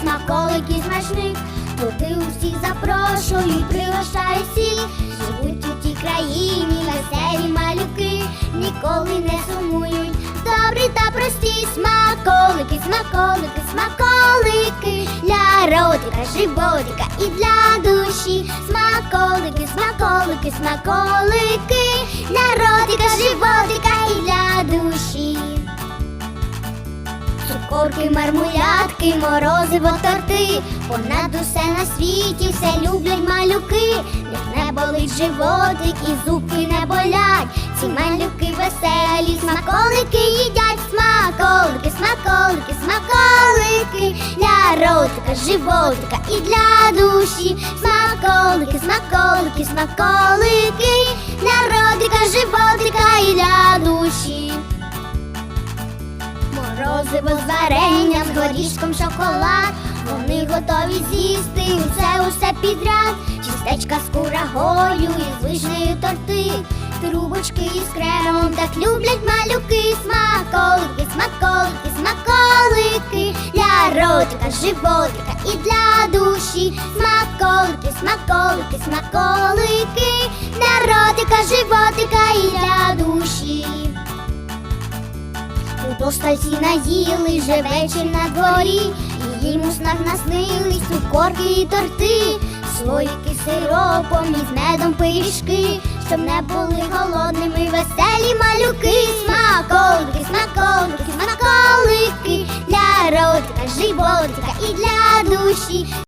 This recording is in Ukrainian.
смаколики смачних. Туди усіх запрошую, пригощаю всіх. Живуть у тій країні веселі малюки, ніколи не сумують. Добрі та прості смаколики, смаколики, смаколики для ротика, животика і для душі. Смаколики, смаколики, смаколики для ротика, животика Цукорки, мармулятки, морозиво, торти, понад усе на світі все люблять малюки, як не болить животик і зубки не болять. Ці малюки веселі, смаколики їдять, смаколики, смаколики, смаколики для ротика, животика і для душі. Смаколики, смаколики, смаколики Морозиво з варенням, з горішком шоколад. Вони готові з'їсти усе усе підряд. Чистечка з курагою і з вишнею торти. Трубочки із кремом так люблять малюки. Смаколики, смаколики, смаколики для ротика, животика і для душі. Смаколики, смаколики, смаколики для ротика, животика У постальці наїли вже вечір на дворі, і їм у наснились цукорки і торти, слоїки сиропом і з медом пиріжки, щоб не були голодними веселі малюки, смаколики, смаколики, смаколики для ротика, животика і для душі.